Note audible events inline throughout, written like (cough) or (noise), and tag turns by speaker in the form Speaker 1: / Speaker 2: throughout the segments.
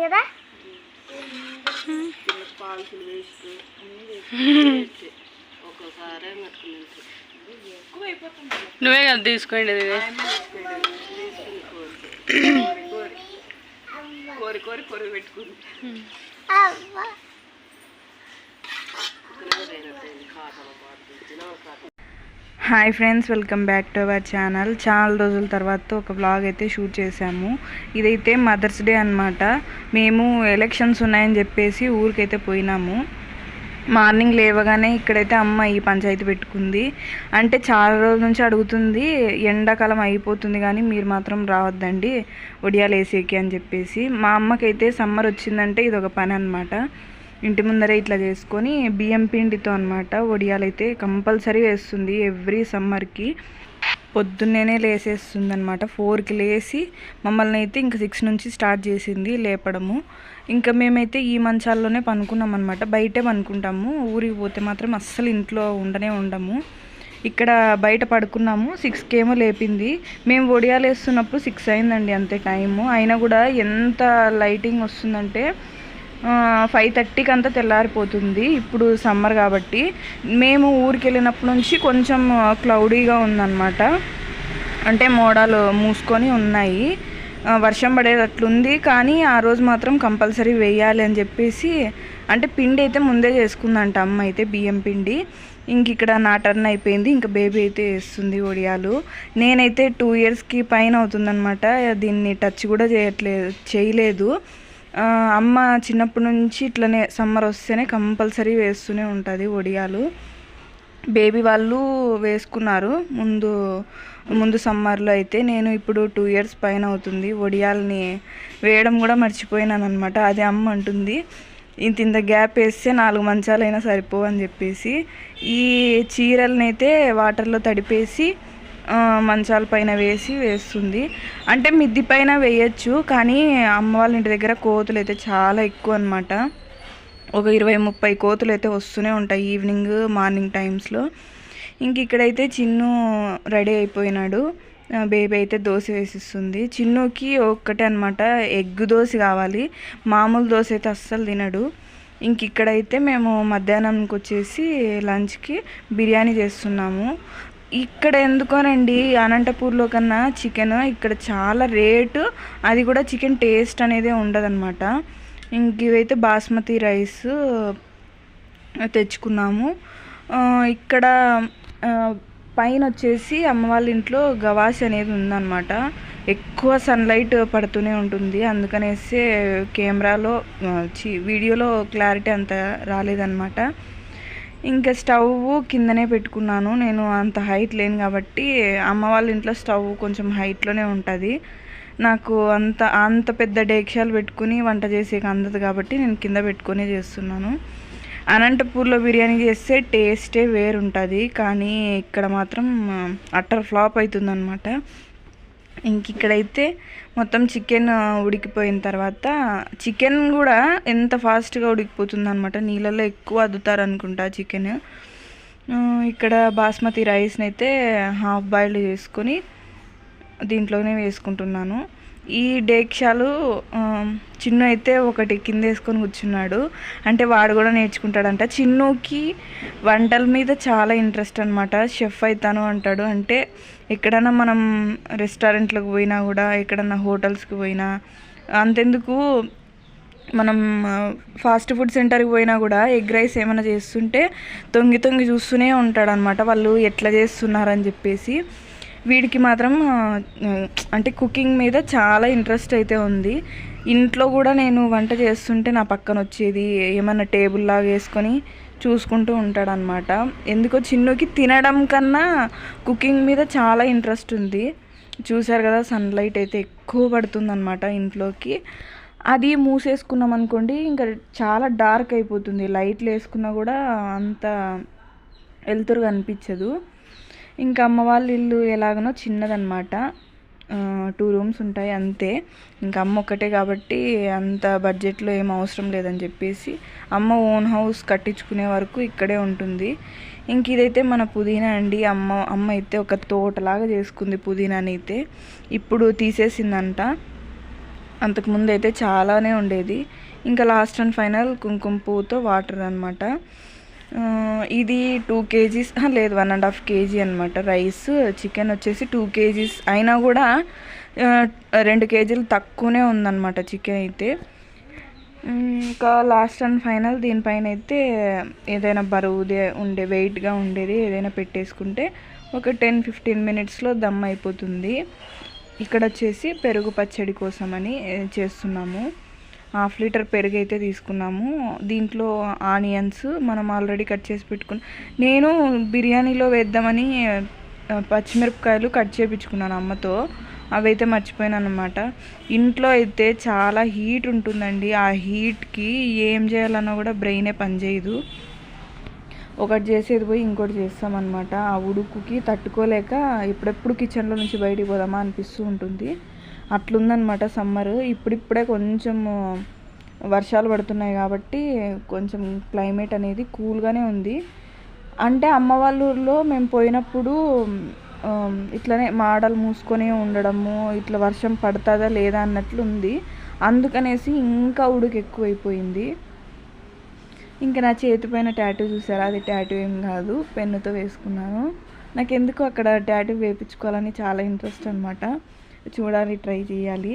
Speaker 1: కదా
Speaker 2: పాలకులు వేస్ట్ ఒక్కోసారి
Speaker 3: నువ్వే కదా తీసుకోండి ఇది
Speaker 2: కోరి కోరి కోరి పెట్టుకుంది
Speaker 1: అవ్వ
Speaker 3: hi friends welcome back to our channel చాలా రోజుల తర్వాత ఒక వ్లాగ్ అయితే షూట్ చేశాము. ఇదైతే మదర్స్ డే అన్నమాట. మేము ఎలక్షన్స్ ఉన్నాయని చెప్పేసి ఊరికైతే పోయినాము. మార్నింగ్ లేవగానే ఇక్కడైతే అమ్మ ఈ పంచాయతీ పెట్టుకుంది. అంటే చాలా రోజుల నుంచి అడుగుతుంది ఎండాకాలం అయిపోతుంది కానీ మీరు మాత్రం రావద్దండి ఒడియాలు వేసేకి అని చెప్పేసి. మా అమ్మకైతే సమ్మర్ వచ్చిందంటే ఇది ఒక పని అనమాట ఇంటి ముందరే ఇట్లా చేసుకొని బియ్యం పిండితో అనమాట వడియాలైతే కంపల్సరీ వేస్తుంది ఎవ్రీ సమ్మర్కి. పొద్దున్నేనే లేసేస్తుంది అనమాట ఫోర్కి లేసి మమ్మల్ని అయితే ఇంకా సిక్స్ నుంచి స్టార్ట్ చేసింది లేపడము. ఇంకా మేమైతే ఈ మంచాల్లోనే పనుకున్నాం అనమాట బయటే పనుకుంటాము. ఊరికి పోతే మాత్రం అస్సలు ఇంట్లో ఉండనే ఉండము. ఇక్కడ బయట పడుకున్నాము. సిక్స్కి ఏమో లేపింది. మేము ఒడియాలు వేస్తున్నప్పుడు సిక్స్ అయిందండి అంతే టైము. అయినా కూడా ఎంత లైటింగ్ వస్తుందంటే ఫైవ్ థర్టీకి అంతా తెల్లారిపోతుంది. ఇప్పుడు సమ్మర్ కాబట్టి మేము ఊరికి వెళ్ళినప్పటి నుంచి కొంచెం క్లౌడీగా ఉందన్నమాట. అంటే మోడాలు మూసుకొని ఉన్నాయి. వర్షం పడేటట్లుంది. కానీ ఆ రోజు మాత్రం కంపల్సరీ వేయాలి అని చెప్పేసి అంటే పిండి అయితే ముందే చేసుకుందంట అమ్మ అయితే బియ్యం పిండి. ఇంక ఇక్కడ నా టర్న్ అయిపోయింది. ఇంకా బేబీ అయితే వేస్తుంది ఒడియాలు. నేనైతే టూ ఇయర్స్కి పైన అవుతుందన్నమాట. దీన్ని టచ్ కూడా చేయట్లేదు చేయలేదు. అమ్మ చిన్నప్పటి నుంచి ఇట్లనే సమ్మర్ వస్తేనే కంపల్సరీ వేస్తూనే ఉంటుంది ఒడియాలు. బేబీ వాళ్ళు వేసుకున్నారు. ముందు ముందు సమ్మర్లో అయితే నేను ఇప్పుడు టూ ఇయర్స్ పైన అవుతుంది. ఒడియాలని వేయడం కూడా మర్చిపోయినాను అనమాట అది అమ్మ అంటుంది ఇంత ఇంత గ్యాప్ వేస్తే నాలుగు మంచాలైనా సరిపోవని చెప్పేసి. ఈ చీరలనైతే వాటర్లో తడిపేసి మంచాల పైన వేసి వేస్తుంది. అంటే మిద్ది పైన వేయచ్చు కానీ అమ్మ వాళ్ళ ఇంటి దగ్గర కోతులు అయితే చాలా ఎక్కువ అనమాట ఒక ఇరవై ముప్పై కోతులు అయితే వస్తూనే ఉంటాయి ఈవినింగ్ మార్నింగ్ టైమ్స్లో. ఇంక ఇక్కడైతే చిన్ను రెడీ అయిపోయినాడు. బేబీ అయితే దోశ వేసిస్తుంది. చిన్నుకి ఒక్కటే అనమాట ఎగ్ దోశ కావాలి. మామూలు దోశ అయితే అస్సలు తినడు. ఇంక ఇక్కడైతే మేము మధ్యాహ్నంకి వచ్చేసి లంచ్కి బిర్యానీ చేస్తున్నాము. ఇక్కడ ఎందుకోనండి? అనంతపూర్లో కన్నా చికెన్ ఇక్కడ చాలా రేటు. అది కూడా చికెన్ టేస్ట్ అనేది ఉండదన్నమాట. ఇంక ఇవైతే బాస్మతి రైస్ తెచ్చుకున్నాము. ఇక్కడ పైన వచ్చేసి అమ్మ వాళ్ళ ఇంట్లో గవాసి అనేది ఉందన్నమాట. ఎక్కువ సన్లైట్ పడుతూనే ఉంటుంది. అందుకనేసి కెమెరాలో చి వీడియోలో క్లారిటీ అంత రాలేదన్నమాట. ఇంకా స్టవ్ కిందనే పెట్టుకున్నాను. నేను అంత హైట్ లేను కాబట్టి అమ్మ వాళ్ళ ఇంట్లో స్టవ్ కొంచెం హైట్లోనే ఉంటుంది. నాకు అంత అంత పెద్ద డేక్షాలు పెట్టుకుని వంట చేసేకి అందదు కాబట్టి నేను కింద పెట్టుకునే చేస్తున్నాను. అనంతపూర్లో బిర్యానీ చేస్తే టేస్టే వేరుంటుంది. కానీ ఇక్కడ మాత్రం అట్టర్ ఫ్లాప్ అవుతుందన్నమాట ఇంక ఇక్కడైతే మొత్తం చికెన్ ఉడికిపోయిన తర్వాత చికెన్ కూడా ఎంత ఫాస్ట్గా ఉడికిపోతుంది అనమాట నీళ్ళల్లో ఎక్కువ అద్దుతారు అనుకుంటా చికెన్ ఇక్కడ బాస్మతి రైస్ని అయితే హాఫ్ బాయిల్డ్ చేసుకొని దీంట్లోనే వేసుకుంటున్నాను. ఈ డేక్షాలు చిన్న చిన్ను అయితే ఒకటి కింద వేసుకొని కూర్చున్నాడు. అంటే వాడు కూడా నేర్చుకుంటాడంట. చిన్నుకి వంటల మీద చాలా ఇంట్రెస్ట్ అనమాట షెఫ్ అవుతాను అంటాడు. అంటే ఎక్కడైనా మనం రెస్టారెంట్లకు పోయినా కూడా ఎక్కడన్నా హోటల్స్కి పోయినా అంతెందుకు మనం ఫాస్ట్ ఫుడ్ సెంటర్కి పోయినా కూడా ఎగ్ రైస్ ఏమైనా చేస్తుంటే తొంగి తొంగి చూస్తూనే ఉంటాడనమాట వాళ్ళు ఎట్లా చేస్తున్నారని చెప్పేసి. వీడికి మాత్రం అంటే కుకింగ్ మీద చాలా ఇంట్రెస్ట్ అయితే ఉంది. ఇంట్లో కూడా నేను వంట చేస్తుంటే నా పక్కన వచ్చేది ఏమన్నా టేబుల్ లాగా వేసుకొని చూసుకుంటూ ఉంటాడనమాట ఎందుకో చిన్నుకి తినడం కన్నా కుకింగ్ మీద చాలా ఇంట్రెస్ట్ ఉంది. చూశారు కదా సన్లైట్ అయితే ఎక్కువ పడుతుందన్నమాట ఇంట్లోకి. అది మూసేసుకున్నాం అనుకోండి ఇంకా చాలా డార్క్ అయిపోతుంది. లైట్లు వేసుకున్నా కూడా అంత వెలుతురుగా అనిపించదు. ఇంకా అమ్మ వాళ్ళ ఇల్లు ఎలాగనో చిన్నదనమాట టూ రూమ్స్ ఉంటాయి అంతే. ఇంకా అమ్మ ఒక్కటే కాబట్టి అంత బడ్జెట్లో ఏం అవసరం లేదని చెప్పేసి అమ్మ ఓన్ హౌస్ కట్టించుకునే వరకు ఇక్కడే ఉంటుంది. ఇంక ఇదైతే మన పుదీనా అండి. అమ్మ అమ్మ అయితే ఒక తోటలాగా చేసుకుంది పుదీనాని అయితే. ఇప్పుడు తీసేసిందంట. అంతకుముందు అయితే చాలానే ఉండేది. ఇంకా లాస్ట్ అండ్ ఫైనల్ కుంకుమ పువ్వుతో వాటర్ అనమాట ఇది టూ కేజీస్ లేదు వన్ అండ్ హాఫ్ కేజీ అనమాట రైస్ చికెన్ వచ్చేసి టూ కేజీస్. అయినా కూడా రెండు కేజీలు తక్కువనే ఉందన్నమాట చికెన్ అయితే. ఇంకా లాస్ట్ అండ్ ఫైనల్ దీనిపైన అయితే ఏదైనా బరువుదే ఉండే వెయిట్గా ఉండేది ఏదైనా పెట్టేసుకుంటే ఒక టెన్ ఫిఫ్టీన్ మినిట్స్లో దమ్ అయిపోతుంది. ఇక్కడ వచ్చేసి పెరుగు పచ్చడి కోసమని చేస్తున్నాము. హాఫ్ లీటర్ పెరుగు అయితే తీసుకున్నాము. దీంట్లో ఆనియన్స్ మనం ఆల్రెడీ కట్ చేసి పెట్టుకున్న నేను బిర్యానీలో వేద్దామని పచ్చిమిరపకాయలు కట్ చేయించుకున్నాను అమ్మతో. అవైతే మర్చిపోయాను అనమాట ఇంట్లో అయితే చాలా హీట్ ఉంటుందండి. ఆ హీట్కి ఏం చేయాలన్నా కూడా బ్రెయినే పనిచేయదు. ఒకటి చేసేది పోయి ఇంకోటి చేస్తామన్నమాట ఆ ఉడుకుకి తట్టుకోలేక ఎప్పుడెప్పుడు కిచెన్లో నుంచి బయటికి పోదామా అనిపిస్తూ ఉంటుంది. అట్లుందనమాట సమ్మర్. ఇప్పుడిప్పుడే కొంచెం వర్షాలు పడుతున్నాయి కాబట్టి కొంచెం క్లైమేట్ అనేది కూల్గానే ఉంది. అంటే అమ్మ వాళ్ళ ఊర్లో మేము పోయినప్పుడు ఇట్లనే మాడలు మూసుకొని ఉండడము ఇట్లా వర్షం పడుతుందా లేదా అన్నట్లు ఉంది. అందుకనేసి ఇంకా ఉడుకు ఎక్కువైపోయింది. ఇంకా నా చేతి పైన ట్యాటూ చూసారా? అది ట్యాటూ ఏం కాదు పెన్నుతో వేసుకున్నాను. నాకు ఎందుకు అక్కడ ట్యాటూ వేయించుకోవాలని చాలా ఇంట్రెస్ట్ అనమాట చూడాలి ట్రై చేయాలి.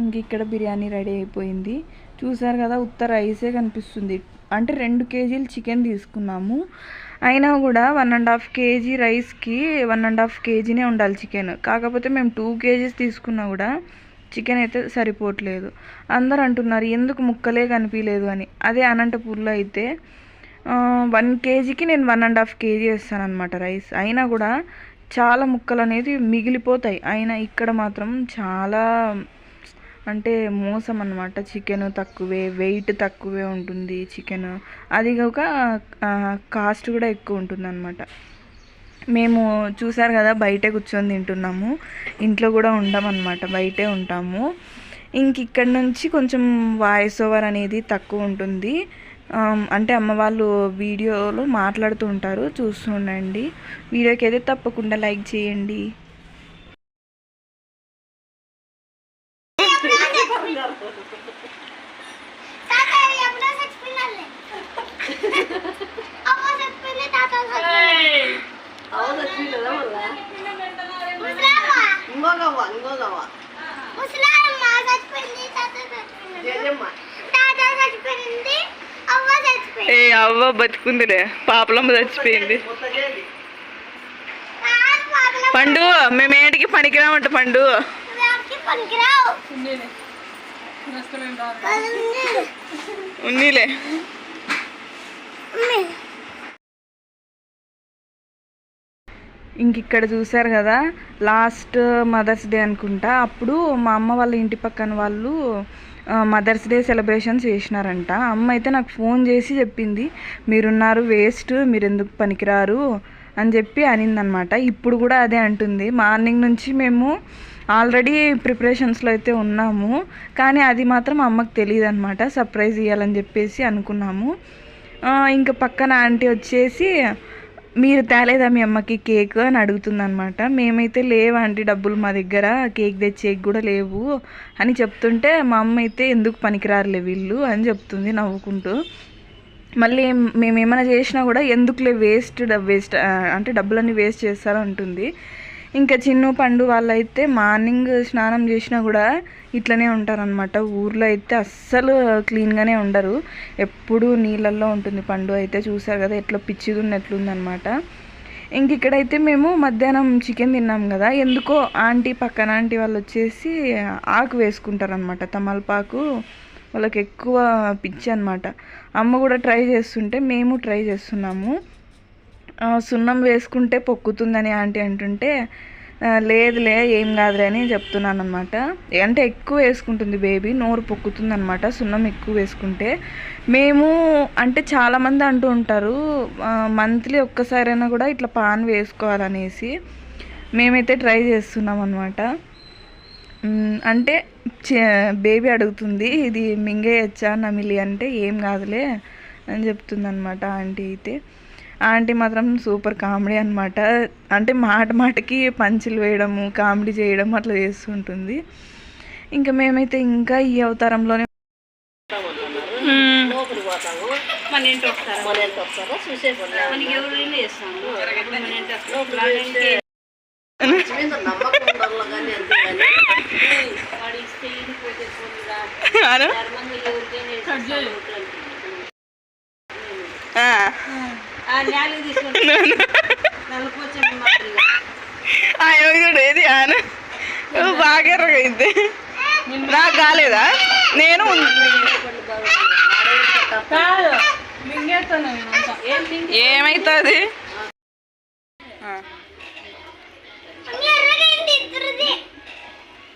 Speaker 3: ఇంక ఇక్కడ బిర్యానీ రెడీ అయిపోయింది. చూసారు కదా ఉత్త రైసే కనిపిస్తుంది. అంటే రెండు కేజీలు చికెన్ తీసుకున్నాము. అయినా కూడా వన్ అండ్ హాఫ్ కేజీ రైస్కి వన్ అండ్ హాఫ్ కేజీనే ఉండాలి చికెన్. కాకపోతే మేము టూ కేజీస్ తీసుకున్నా కూడా చికెన్ అయితే సరిపోవట్లేదు. అందరు అంటున్నారు ఎందుకు ముక్కలే కనిపించలేదు అని. అదే అనంతపూర్లో అయితే వన్ కేజీకి నేను వన్ అండ్ హాఫ్ కేజీ వేస్తాను అనమాట రైస్. అయినా కూడా చాలా ముక్కలు అనేది మిగిలిపోతాయి. అయినా ఇక్కడ మాత్రం చాలా అంటే మోసం అనమాట చికెన్ తక్కువే వెయిట్ తక్కువే ఉంటుంది చికెన్. అది కాక కాస్ట్ కూడా ఎక్కువ ఉంటుంది అనమాట మేము చూసారు కదా బయటే కూర్చొని తింటున్నాము. ఇంట్లో కూడా ఉండమన్నమాట బయటే ఉంటాము. ఇంక ఇక్కడ నుంచి కొంచెం వాయిస్ ఓవర్ అనేది తక్కువ ఉంటుంది. అంటే అమ్మ వాళ్ళు వీడియోలో మాట్లాడుతూ ఉంటారు. చూస్తుండండి. వీడియోకి అయితే తప్పకుండా లైక్ చేయండి
Speaker 1: తాత ఎప్పుడో చచ్చిపోయినాలే అమ్మ చచ్చిపోయింది తాత
Speaker 2: అవును వచ్చిందా మళ్ళా
Speaker 1: ముసలమ్మ
Speaker 2: ఇంకోగవ్వ ఇంకోగవ్వ
Speaker 1: ముసలమ్మ చచ్చిపోయింది తాత చచ్చిపోయింది
Speaker 2: జయమ్మ
Speaker 1: తాత చచ్చిపోయింది అవ్వ
Speaker 3: అవ్వ బతుకుందిలే. పాపలమ్మ చచ్చిపోయింది. పండు మేమేంటికి పనికిరామంట పండు? ఉన్నీలే. ఇంక ఇక్కడ చూసారు కదా లాస్ట్ మదర్స్ డే అనుకుంటా అప్పుడు మా అమ్మ వాళ్ళ ఇంటి పక్కన వాళ్ళు మదర్స్ డే సెలబ్రేషన్స్ చేసినారంట. అమ్మ అయితే నాకు ఫోన్ చేసి చెప్పింది మీరున్నారు వేస్ట్ మీరు ఎందుకు పనికిరారు? అని చెప్పి అనిందనమాట. ఇప్పుడు కూడా అదే అంటుంది. మార్నింగ్ నుంచి మేము ఆల్రెడీ ప్రిపరేషన్స్లో అయితే ఉన్నాము కానీ అది మాత్రం అమ్మకి తెలియదు అనమాట సర్ప్రైజ్ ఇవ్వాలని చెప్పేసి అనుకున్నాము. ఇంకా పక్కన ఆంటీ వచ్చేసి మీరు తేలేదా మీ అమ్మకి కేక్ అని అడుగుతుంది అనమాట మేమైతే లేవండి ఆంటీ డబ్బులు మా దగ్గర కేక్ తెచ్చేకి కూడా లేవు అని చెప్తుంటే మా అమ్మ అయితే ఎందుకు పనికిరారులే వీళ్ళు అని చెప్తుంది నవ్వుకుంటూ. మళ్ళీ మేము ఏమైనా చేసినా కూడా ఎందుకులే వేస్ట్ వేస్ట్ అంటే డబ్బులన్నీ వేస్ట్ చేస్తారంటుంది. అంటుంది ఇంకా చిన్ను పండు వాళ్ళైతే మార్నింగ్ స్నానం చేసినా కూడా ఇట్లనే ఉంటారనమాట ఊర్లో అయితే అస్సలు క్లీన్గానే ఉండరు. ఎప్పుడూ నీళ్ళల్లో ఉంటుంది పండు అయితే. చూసారు కదా ఎట్లా పిచ్చిది ఉన్నట్లుందనమాట ఇంక ఇక్కడైతే మేము మధ్యాహ్నం చికెన్ తిన్నాం కదా. ఎందుకో ఆంటీ పక్కన ఆంటీ వాళ్ళు వచ్చేసి ఆకు వేసుకుంటారనమాట తమలపాకు వాళ్ళకి ఎక్కువ పిచ్చి అనమాట అమ్మ కూడా ట్రై చేస్తుంటే మేము ట్రై చేస్తున్నాము. సున్నం వేసుకుంటే పొక్కుతుందని ఆంటీ అంటుంటే లేదులే ఏం కాదులే అని చెప్తున్నాను అనమాట అంటే ఎక్కువ వేసుకుంటుంది బేబీ నోరు పొక్కుతుంది అనమాట సున్నం ఎక్కువ వేసుకుంటే. మేము అంటే చాలామంది అంటూ ఉంటారు మంత్లీ ఒక్కసారైనా కూడా ఇట్లా పాన్ వేసుకోవాలనేసి మేమైతే ట్రై చేస్తున్నాం అనమాట అంటే బేబీ అడుగుతుంది ఇది మింగేయచ్చా నమిలి? అంటే ఏం కాదులే అని చెప్తుంది అనమాట ఆంటీ అయితే. ఆంటీ మాత్రం సూపర్ కామెడీ అనమాట అంటే మాట మాటకి పంచులు వేయడము కామెడీ చేయడం అట్లా చేస్తుంటుంది. ఇంకా మేమైతే ఇంకా ఈ అవతారంలోనే
Speaker 2: లోపలికి (laughs)
Speaker 3: చూడు ఏది ఆను ఓ, బాగా ఎర్రగైంది. నాకు కాలేదా నేను ఏమైతుంది?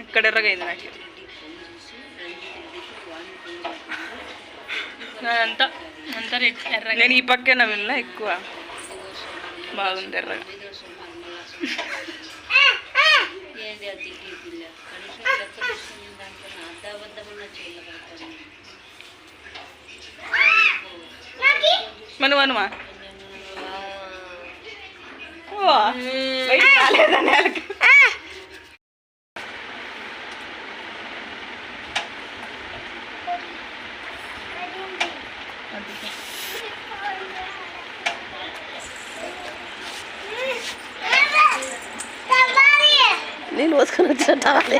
Speaker 3: ఇక్కడ ఎర్రగైంది నాకు.
Speaker 4: అంతా అంతా ఎర్ర
Speaker 3: నేను ఈ పక్కన వెళ్ళా ఎక్కువ బాగుంది ఎర్రగా
Speaker 4: ఏంటి అది తిట్టి పిల్ల కనీసం
Speaker 3: నేలకి
Speaker 1: తవ్వాలి
Speaker 2: నీళ్ళు పోసుకొని వచ్చినట్టాలి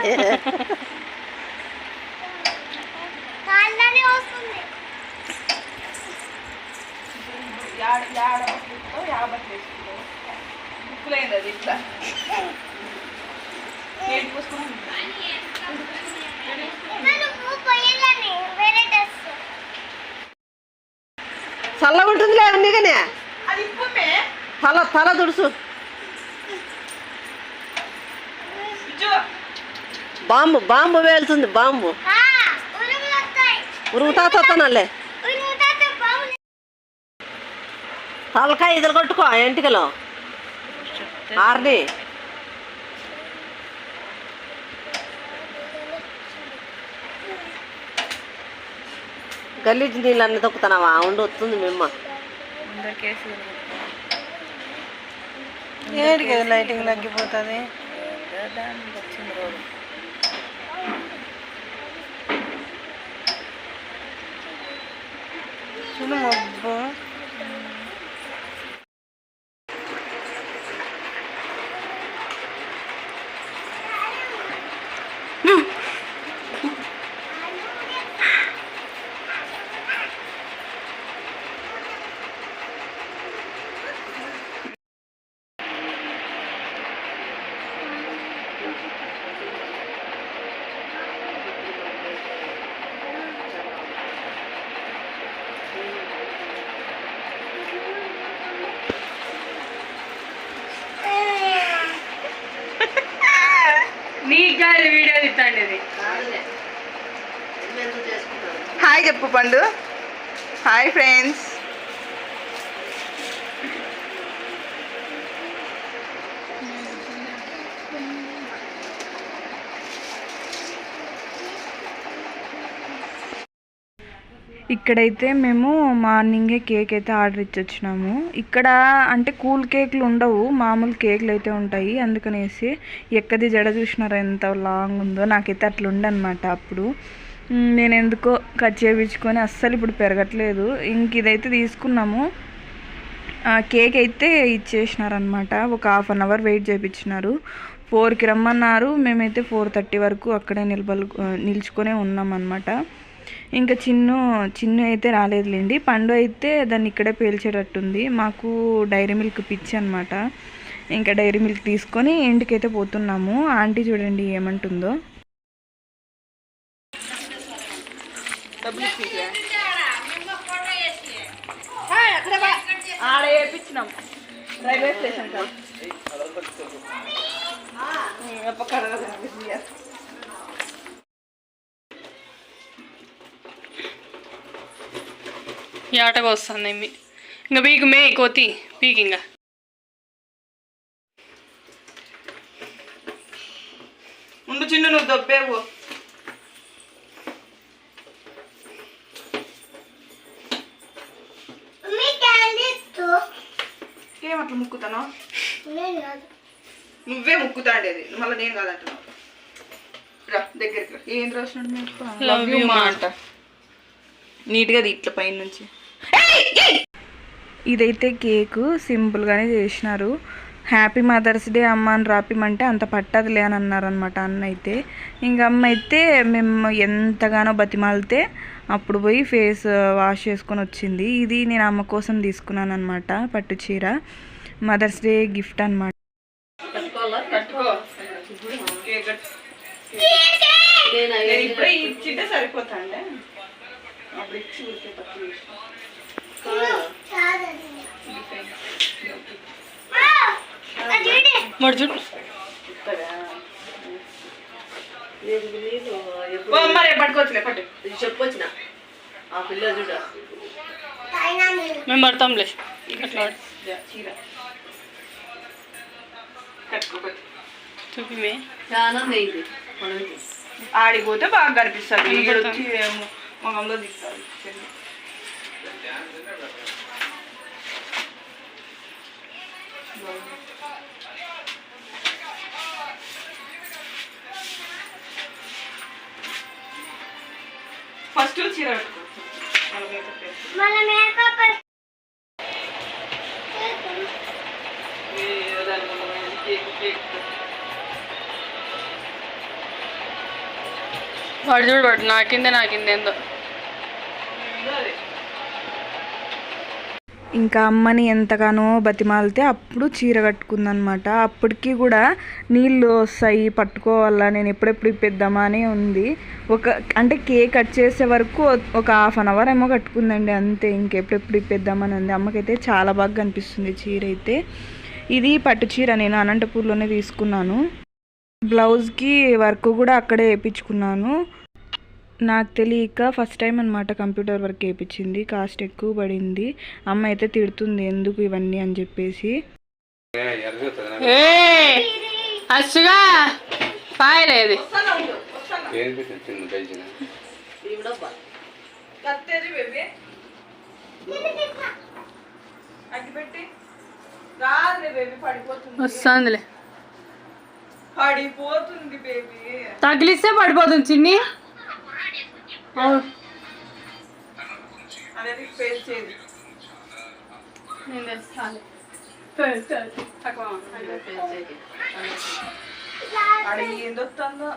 Speaker 1: కాళ్ళనే వస్తుంది
Speaker 2: చల్లగా ఉంటుందిలే అన్నీ కానీ తల తల దుడుసు
Speaker 3: ఇచ్చు
Speaker 2: బాంబు బాంబు వేలుతుంది బాంబు.
Speaker 1: ఉరుములు వస్తాయి.
Speaker 2: ఉరుగుతా తొత్తనాలే
Speaker 1: ఉరుముతాతో బాగుంది
Speaker 2: తలకాయ ఇద్దరు కొట్టుకో ఎంటికలో. ఆర్ని. గలీజ్ నీళ్ళు అన్ని తొక్కుతున్నావా ఉండి వస్తుంది మేమ్మ.
Speaker 3: ఏడు కదా లైటింగ్ తగ్గిపోతుంది. చూడు మబ్బు
Speaker 4: నీకు కాదు వీడియో తిట్టండి ఇది
Speaker 3: హాయ్ పండు. Hi friends. ఇక్కడైతే మేము మార్నింగే కేక్ అయితే ఆర్డర్ ఇచ్చి వచ్చినాము ఇక్కడ అంటే కూల్ కేక్లు ఉండవు మామూలు కేక్లు అయితే ఉంటాయి. అందుకనేసి ఎక్కది జడ చూసినారా ఎంత లాంగ్ ఉందో నాకైతే అట్లా ఉండనమాట అప్పుడు. నేను ఎందుకో కట్ చేయించుకొని అస్సలు ఇప్పుడు పెరగట్లేదు. ఇంక ఇదైతే తీసుకున్నాము. కేక్ అయితే ఇచ్చేసినారనమాట ఒక హాఫ్ అన్ అవర్ వెయిట్ చేయించినారు ఫోర్కి రమ్మన్నారు. మేమైతే ఫోర్ థర్టీ వరకు అక్కడే నిలబలు నిల్చుకొనే ఉన్నామన్నమాట. ఇంకా చిన్ను చిన్ను అయితే రాలేదులేండి. పండు అయితే దాన్ని ఇక్కడే పేల్చేటట్టుంది. మాకు డైరీ మిల్క్ పిచ్చి అనమాట ఇంకా డైరీ మిల్క్ తీసుకొని ఇంటికైతే పోతున్నాము. ఆంటీ చూడండి ఏమంటుందో. ఆడ వేయించినాం రైల్వే స్టేషన్
Speaker 4: ఏటగా వస్తుంది ఇంకా పీకు మే కోతి పీకి ఇంకా.
Speaker 3: ఉండు చిన్ను నువ్వు దొబ్బేవు ఏమట్లా ముక్కుతాను
Speaker 1: నేను కాదు.
Speaker 3: నువ్వే ముక్కుతాండేది. మళ్ళీ నేను కాదంటున్నావు. రా దగ్గరికి రా. ఏం రాసినాడు మీకు లవ్ యూ మా అంట. నీట్గా ఇట్లా పైన నుంచి ఇదైతే కేకు సింపుల్గానే చేసినారు. హ్యాపీ మదర్స్ డే అమ్మ అని రాపిమంటే అంత పట్టదులే అని అన్నారనమాట అన్న అయితే ఇంక అమ్మ అయితే మేము ఎంతగానో బతిమాలితే అప్పుడు పోయి ఫేస్ వాష్ చేసుకొని వచ్చింది. ఇది నేను అమ్మ కోసం తీసుకున్నాను అనమాట పట్టు చీర. మదర్స్ డే గిఫ్ట్ అనమాట సరిపోతాండే. అప్పుడు ఇచ్చి ఊరికే తక్కువ చేసిన. ఓ అమ్మ రేపు పట్టుకోవచ్చులే పట్టు
Speaker 2: చెప్పొచ్చిన ఆ పిల్ల చూడ
Speaker 5: మేము పడతాంలే అట్లా
Speaker 3: ఇదా, చీర కట్టుకోవచ్చు
Speaker 5: చూపిమే
Speaker 2: చాలా ఇది మనకి
Speaker 3: ఆడిపోతే బాగా కనిపిస్తుంది వచ్చి మొగంలో తీస్తారు చెల్లి. మనకి కేక్ కేక్
Speaker 5: వాడు చూడు వాడు నాకిందే నాకిందే ఏందో.
Speaker 3: అదే ఇంకా అమ్మని ఎంతగానో బతిమాలితే అప్పుడు చీర కట్టుకుందనమాట. అప్పటికి కూడా నీళ్ళు వస్తాయి పట్టుకోవాలా నేను ఎప్పుడెప్పుడు ఇప్పిద్దామా అని ఉంది. ఒక అంటే కేక్ కట్ చేసే వరకు ఒక హాఫ్ అన్ అవర్ ఏమో కట్టుకుందండి అంతే. ఇంకెప్పుడెప్పుడు ఇప్పిద్దామని ఉంది. అమ్మకైతే చాలా బాగా కనిపిస్తుంది చీర అయితే. ఇది పట్టు చీర నేను అనంతపూర్లోనే తీసుకున్నాను. బ్లౌజ్కి వర్క్ కూడా అక్కడే వేయించుకున్నాను. నాకు తెలియక ఫస్ట్ టైం అనమాట కంప్యూటర్ వర్క్ వేయించింది కాస్ట్ ఎక్కువ పడింది. అమ్మ అయితే తిడుతుంది ఎందుకు ఇవన్నీ అని చెప్పేసి.
Speaker 5: వస్తుందిలే.
Speaker 3: పడిపోతుంది బేబీ.
Speaker 5: తగిలిస్తే పడిపోతుంది చిన్ని.
Speaker 3: అనేది ఫేస్ చేయదు
Speaker 5: నేను తెస్తాను. తక్కువ
Speaker 3: అడి ఏందొస్తుందో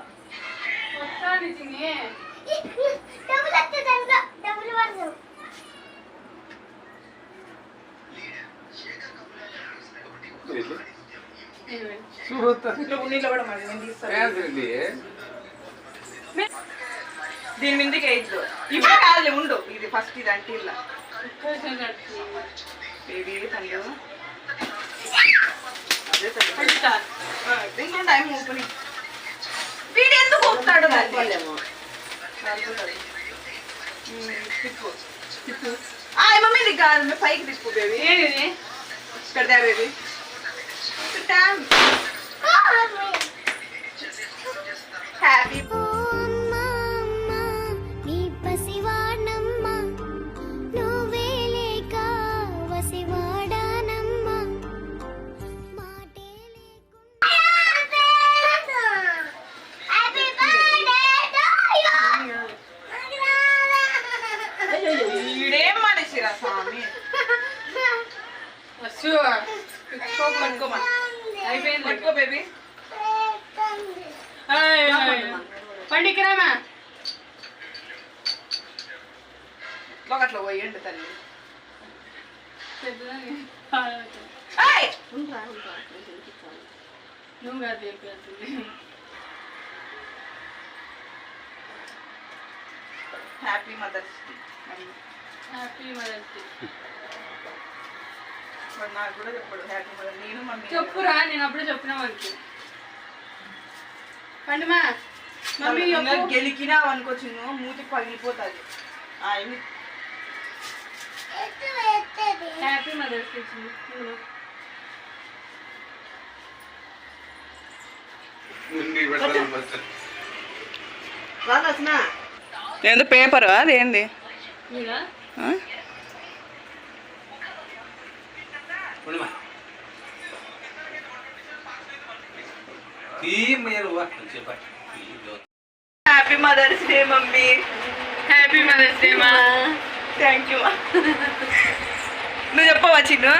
Speaker 5: వస్తాను
Speaker 3: నేను తీస్తాను దీని మీదకి వేయద్దు ఇప్పుడు కాదులే ఉండు. ఇది ఫస్ట్ ఇది అంటే ఇలా. బేబీ తల్లి అదే తల్లి టైం ఓపెన్ వీడు ఎందుకు వస్తాడు తిప్పు తిప్పు ఆ మమ్మీ ఇది కాదు పైకి తిప్పు బేబీ పెడతా బేబీ హ్యాపీ పోయండి తల్లి!
Speaker 5: నువ్వు కాదు
Speaker 3: happy
Speaker 5: Mother's happy Mother's
Speaker 3: Day నాకు కూడా చెప్పాడు హ్యాపీ మదర్ నేను మమ్మీ
Speaker 5: చెప్పురా నేను అప్పుడే చెప్పిన వానికి. పండుమా. మమ్మీ
Speaker 3: ఇంకా
Speaker 5: చెప్పు.
Speaker 3: గెలికినావు అనుకో చిన్ను మూతి పగిలిపోతుంది. ఆ, ఎన్ని
Speaker 5: హ్యాపీ మదర్స్ డే.
Speaker 3: ఏందో పేపర్ అదేంది? Happy Mother's Day mummy.
Speaker 5: Happy Mother's Day మా.
Speaker 3: థ్యాంక్ యూ (laughs) నువ్వు చెప్పవా చిన్ను?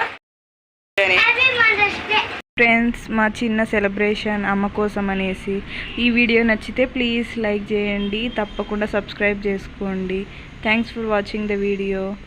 Speaker 1: హ్యాపీ మదర్స్ డే
Speaker 3: ఫ్రెండ్స్ మా చిన్న సెలబ్రేషన్ అమ్మ కోసం అనేసి ఈ వీడియో నచ్చితే ప్లీజ్ లైక్ చేయండి తప్పకుండా సబ్స్క్రైబ్ చేసుకోండి. Thanks for watching the video